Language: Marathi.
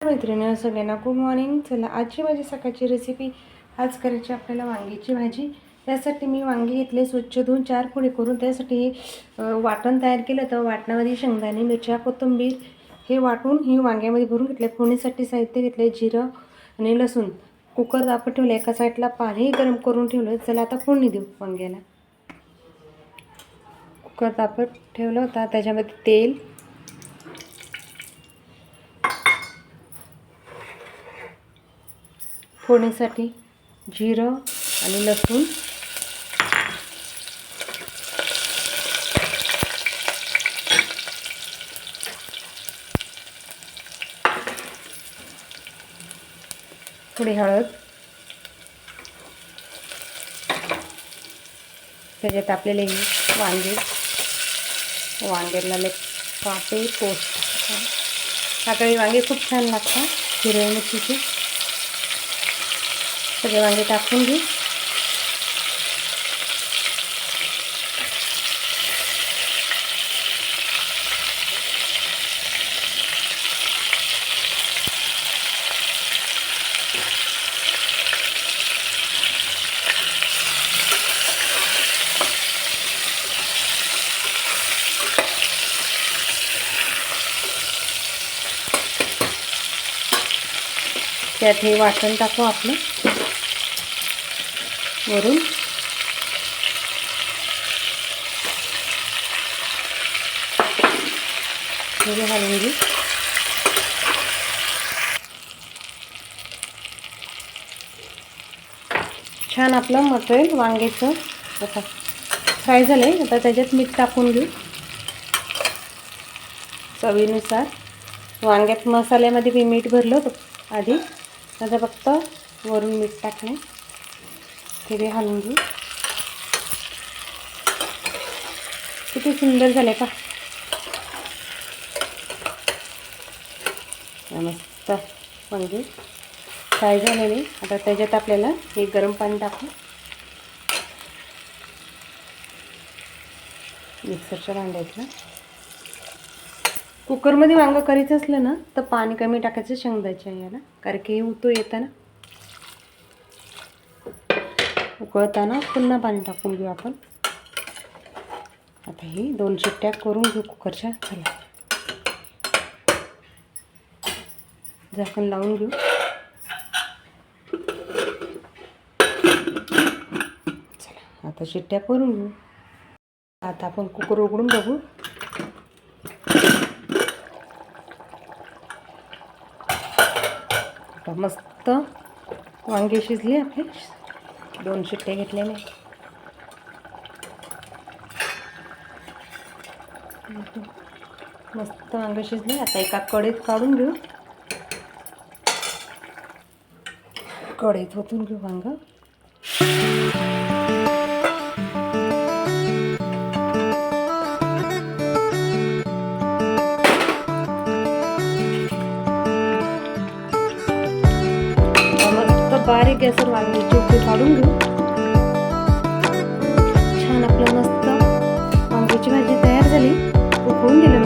मैत्रिणी सगळ्यांना गुड मॉर्निंग चला आजची माझी सकाळची रेसिपी आज करायची आपल्याला वांगीची भाजी. त्यासाठी मी वांगी घेतले स्वच्छ धुवून चार फोडी करून. त्यासाठी वाटण तयार केलं तर वाटणामध्ये शेंगदाणे मिरच्या कोथिंबीर हे वाटून ही वांग्यामध्ये भरून घेतले. फोडणीसाठी साहित्य घेतले जिरं आणि लसूण. कुकर तापत ठेवलं एका साईडला पाणी गरम करून ठेवलं. चला आता फोडणी देऊ वांग्याला. कुकर तापत ठेवलं होता. त्याच्यामध्ये तेल फोडणीसाठी जिरं आणि लसूण. थोडी हळद. त्याच्यात आपल्याला ही वांगे वांग्याला पापे पोस्ट. सकाळी वांगे खूप छान लागतात हिरव्या मिरचीचे. सगळे वांगे टाकून घेऊ त्यात हे वाटण टाकू आपलं वरून. घालून घे छान आपलं मटेरियल वांग्याचं. आता फ्राय झालं आहे आता त्याच्यात मीठ टाकून घेऊ. चवीनुसार. वांग्यात मसाल्यामध्ये मी मीठ भरलं होतं आधी. आता फक्त वरून मीठ टाकणे ते हलवून. घेऊ किती सुंदर झाले का? मस्त वांगे फ्राय नाही आता त्याच्यात आपल्याला हे गरम पाणी टाकू. मिक्सरच्या भांड्यातलं कुकरमध्ये वांगं करायचं असलं ना तर पाणी कमी टाकायचं शेंगदाच्या याला कारण की हे उतो येतं ना. उकळताना पुन्हा पाणी टाकून घेऊ आपण. आता ही दोन शिट्ट्या करून घेऊ कुकरच्या. चला. झाकण लावून घेऊ. चला आता शिट्ट्या करून घेऊ. आता आपण कुकर उघडून बघू. आता मस्त वांगे शिजले आपले. दोन शिट्टे मी. मस्त वांगे शिजले. आता एका कढईत काढून घेऊ. कढईत ओतून घेऊ वांग. बारीक गॅसवर वांग्याची उकळी काढून घेऊ छान आपलं मस्त वांग्याची भाजी तयार झाली उकळून दिलं